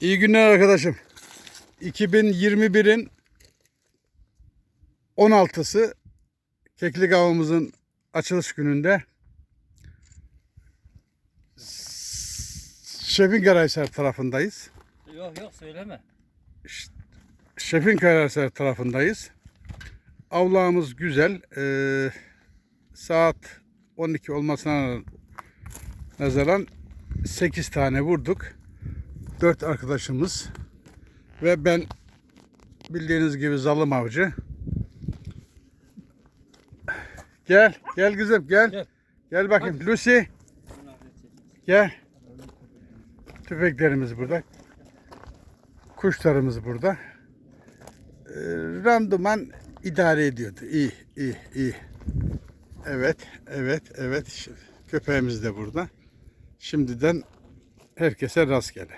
İyi günler arkadaşım. 2021'in 16'sı Keklik Avımızın açılış gününde Şefin Karahisar tarafındayız. Yok yok söyleme. Şefin Karahisar tarafındayız. Avlağımız güzel. Ee, saat 12 olmasına nazaran 8 tane vurduk. 4 arkadaşımız ve ben bildiğiniz gibi zalım avcı. Gel, gel kızım gel. Gel. Gel bakayım Lucy. Gel. Tüfeklerimiz burada. Kuşlarımız burada. Ee, randıman idare ediyordu. İyi, iyi, iyi. Evet, evet, evet. Köpeğimiz de burada. Şimdiden herkese rastgele.